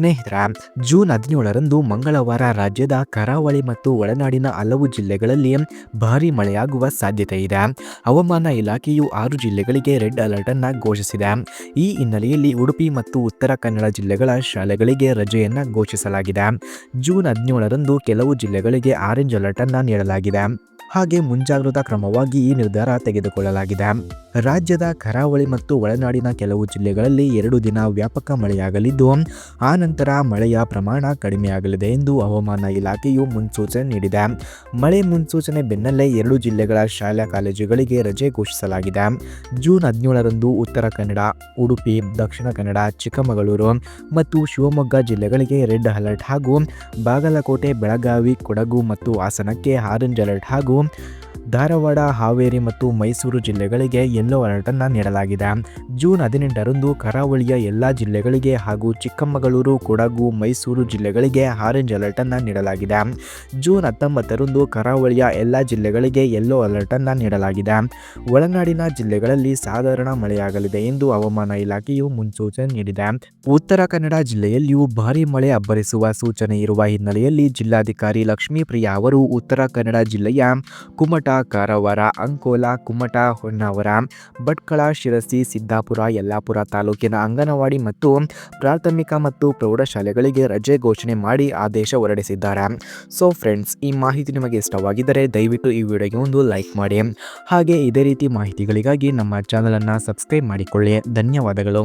ಸ್ನೇಹಿತರ, ಜೂನ್ ಹದಿನೇಳರಂದು ಮಂಗಳವಾರ ರಾಜ್ಯದ ಕರಾವಳಿ ಮತ್ತು ಒಳನಾಡಿನ ಹಲವು ಜಿಲ್ಲೆಗಳಲ್ಲಿ ಭಾರೀ ಮಳೆಯಾಗುವ ಸಾಧ್ಯತೆ ಇದೆ. ಹವಾಮಾನ ಇಲಾಖೆಯು ಆರು ಜಿಲ್ಲೆಗಳಿಗೆ ರೆಡ್ ಅಲರ್ಟ್ ಅನ್ನು ಘೋಷಿಸಿದೆ. ಈ ಹಿನ್ನೆಲೆಯಲ್ಲಿ ಉಡುಪಿ ಮತ್ತು ಉತ್ತರ ಕನ್ನಡ ಜಿಲ್ಲೆಗಳ ಶಾಲೆಗಳಿಗೆ ರಜೆಯನ್ನ ಘೋಷಿಸಲಾಗಿದೆ. ಜೂನ್ ಹದಿನೇಳರಂದು ಕೆಲವು ಜಿಲ್ಲೆಗಳಿಗೆ ಆರೆಂಜ್ ಅಲರ್ಟ್ ಅನ್ನು ನೀಡಲಾಗಿದೆ. ಹಾಗೆ ಮುಂಜಾಗ್ರತಾ ಕ್ರಮವಾಗಿ ಈ ನಿರ್ಧಾರ ತೆಗೆದುಕೊಳ್ಳಲಾಗಿದೆ. ರಾಜ್ಯದ ಕರಾವಳಿ ಮತ್ತು ಒಳನಾಡಿನ ಕೆಲವು ಜಿಲ್ಲೆಗಳಲ್ಲಿ ಎರಡು ದಿನ ವ್ಯಾಪಕ ಮಳೆಯಾಗಲಿದ್ದು, ಆ ನಂತರ ಮಳೆಯ ಪ್ರಮಾಣ ಕಡಿಮೆಯಾಗಲಿದೆ ಎಂದು ಹವಾಮಾನ ಇಲಾಖೆಯು ಮುನ್ಸೂಚನೆ ನೀಡಿದೆ. ಮಳೆ ಮುನ್ಸೂಚನೆ ಬೆನ್ನಲ್ಲೇ ಎರಡು ಜಿಲ್ಲೆಗಳ ಶಾಲಾ ಕಾಲೇಜುಗಳಿಗೆ ರಜೆ ಘೋಷಿಸಲಾಗಿದೆ. ಜೂನ್ ಹದಿನೇಳರಂದು ಉತ್ತರ ಕನ್ನಡ, ಉಡುಪಿ, ದಕ್ಷಿಣ ಕನ್ನಡ, ಚಿಕ್ಕಮಗಳೂರು ಮತ್ತು ಶಿವಮೊಗ್ಗ ಜಿಲ್ಲೆಗಳಿಗೆ ರೆಡ್ ಅಲರ್ಟ್ ಹಾಗೂ ಬಾಗಲಕೋಟೆ, ಬೆಳಗಾವಿ, ಕೊಡಗು ಮತ್ತು ಹಾಸನಕ್ಕೆ ಆರೆಂಜ್ ಅಲರ್ಟ್ ಹಾಗೂ ಧಾರವಾಡ, ಹಾವೇರಿ ಮತ್ತು ಮೈಸೂರು ಜಿಲ್ಲೆಗಳಿಗೆ ಯೆಲ್ಲೋ ಅಲರ್ಟ್ ಅನ್ನು ನೀಡಲಾಗಿದೆ. ಜೂನ್ ಹದಿನೆಂಟರಂದು ಕರಾವಳಿಯ ಎಲ್ಲ ಜಿಲ್ಲೆಗಳಿಗೆ ಹಾಗೂ ಚಿಕ್ಕಮಗಳೂರು, ಕೊಡಗು, ಮೈಸೂರು ಜಿಲ್ಲೆಗಳಿಗೆ ಆರೆಂಜ್ ಅಲರ್ಟ್ ಅನ್ನು ನೀಡಲಾಗಿದೆ. ಜೂನ್ ಹತ್ತೊಂಬತ್ತರಂದು ಕರಾವಳಿಯ ಎಲ್ಲ ಜಿಲ್ಲೆಗಳಿಗೆ ಯೆಲ್ಲೋ ಅಲರ್ಟ್ ಅನ್ನು ನೀಡಲಾಗಿದೆ. ಒಳನಾಡಿನ ಜಿಲ್ಲೆಗಳಲ್ಲಿ ಸಾಧಾರಣ ಮಳೆಯಾಗಲಿದೆ ಎಂದು ಹವಾಮಾನ ಇಲಾಖೆಯು ಮುನ್ಸೂಚನೆ ನೀಡಿದೆ. ಉತ್ತರ ಕನ್ನಡ ಜಿಲ್ಲೆಯಲ್ಲಿಯೂ ಭಾರೀ ಮಳೆ ಅಬ್ಬರಿಸುವ ಸೂಚನೆ ಇರುವ ಹಿನ್ನೆಲೆಯಲ್ಲಿ ಜಿಲ್ಲಾಧಿಕಾರಿ ಲಕ್ಷ್ಮೀಪ್ರಿಯಾ ಅವರು ಉತ್ತರ ಕನ್ನಡ ಜಿಲ್ಲೆಯ ಕುಮಟ ಕಾರವಾರ, ಅಂಕೋಲಾ, ಕುಮಟ, ಹೊನ್ನಾವರ, ಭಟ್ಕಳ, ಶಿರಸಿ, ಸಿದ್ದಾಪುರ, ಯಲ್ಲಾಪುರ ತಾಲೂಕಿನ ಅಂಗನವಾಡಿ ಮತ್ತು ಪ್ರಾಥಮಿಕ ಮತ್ತು ಪ್ರೌಢಶಾಲೆಗಳಿಗೆ ರಜೆ ಘೋಷಣೆ ಮಾಡಿ ಆದೇಶ ಹೊರಡಿಸಿದ್ದಾರೆ. ಸೊ ಫ್ರೆಂಡ್ಸ್ ಈ ಮಾಹಿತಿ ನಿಮಗೆ ಇಷ್ಟವಾಗಿದ್ದರೆ ದಯವಿಟ್ಟು ಈ ವಿಡಿಯೋಗೆ ಒಂದು ಲೈಕ್ ಮಾಡಿ. ಹಾಗೆ ಇದೇ ರೀತಿ ಮಾಹಿತಿಗಳಿಗಾಗಿ ನಮ್ಮ ಚಾನಲನ್ನು ಸಬ್ಸ್ಕ್ರೈಬ್ ಮಾಡಿಕೊಳ್ಳಿ. ಧನ್ಯವಾದಗಳು.